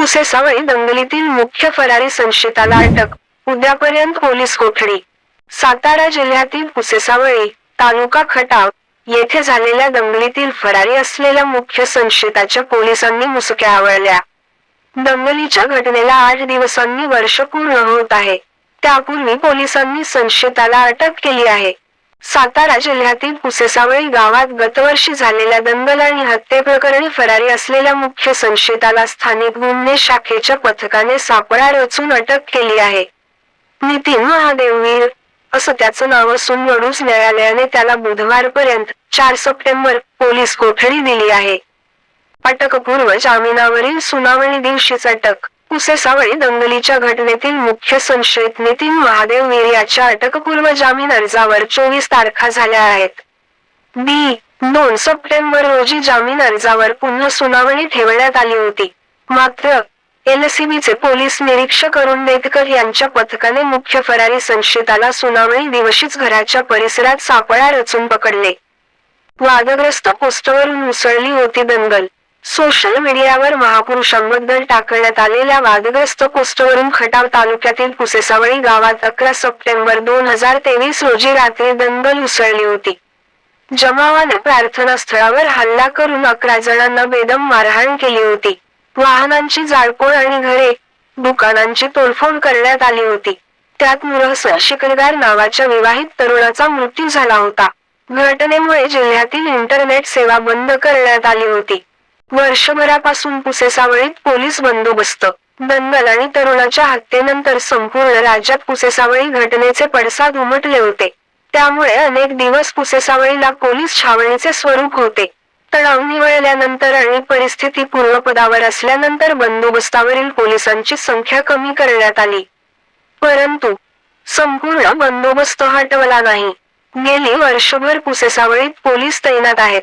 पुसेसावळी दंगलीतील मुख्य फरारी संशयिताला अटक. उद्यापर्यंत पोलीस कोठडी. सातारा जिल्ह्यातील पुसेसावळी तालुका खटाव येथे झालेल्या दंगलीतील फरारी असलेल्या मुख्य संशयिताच्या पोलिसांनी मुसक्या आवळल्या. दंगलीच्या घटनेला आठ दिवसांनी वर्ष पूर्ण होत आहे. त्यापूर्वी पोलिसांनी संशयिताला अटक केली आहे. सातारा जिल्ह्यातील पुसेसावळी गावात गतवर्षी झालेल्या दंगल आणि हत्येप्रकरणी फरारी असलेल्या मुख्य संशयिताला स्थानिक गुन्हे शाखेच्या पथकाने सापळा रचून अटक केली आहे. नितीन महादेववीर असं त्याचं नाव असून वडूस न्यायालयाने त्याला बुधवारपर्यंत चार सप्टेंबर पोलीस कोठडी दिली आहे. अटकपूर्व जामिनावरील सुनावणी दिवशीच अटक. पुसेसावळी दंगलीच्या घटनेतील मुख्य संशयित नितीन महादेव वीर याच्या अटकपूर्व जामीन अर्जावर चोवीस तारखा झाल्या आहेत. बी. दोन सप्टेंबर रोजी जामीन अर्जावर पुन्हा सुनावणी ठेवण्यात आली होती. मात्र एलसीबीचे पोलीस निरीक्षक अरुण नेतकर यांच्या पथकाने मुख्य फरारी संशयिताला सुनावणी दिवशीच घराच्या परिसरात सापळा रचून पकडले. वादग्रस्त पोस्टवरून उसळली होती दंगल. सोशल मीडियावर महापुरुषांबद्दल टाकण्यात आलेल्या वादग्रस्त पोस्टवरून खटाव तालुक्यातील पुसेसावळी गावात अकरा सप्टेंबर दोन हजार तेवीस रोजी रात्री दंगल उसळली होती. जमावाने प्रार्थना स्थळावर हल्ला करून अकरा जणांना बेदम मारहाण केली होती. वाहनांची जाळपोळ आणि घरे दुकानांची तोडफोड करण्यात आली होती. त्यात मुरहस शिकलगार नावाच्या विवाहित तरुणाचा मृत्यू झाला होता. घटनेमुळे जिल्ह्यातील इंटरनेट सेवा बंद करण्यात आली होती. वर्षभरापासून पुसेसावळीत पोलीस बंदोबस्त. दंगल आणि तरुणाच्या हत्येनंतर संपूर्ण राज्यात पुसेसावळी घटनेचे पडसाद उमटले होते. त्यामुळे अनेक दिवस पुसेसावळीला पोलीस छावणीचे स्वरूप होते. तणाव निवळल्यानंतर आणि परिस्थिती पूर्वपदावर असल्यानंतर बंदोबस्तावरील पोलिसांची संख्या कमी करण्यात आली. परंतु संपूर्ण बंदोबस्त हटवला नाही. गेली वर्षभर पुसेसावळीत पोलीस तैनात आहेत.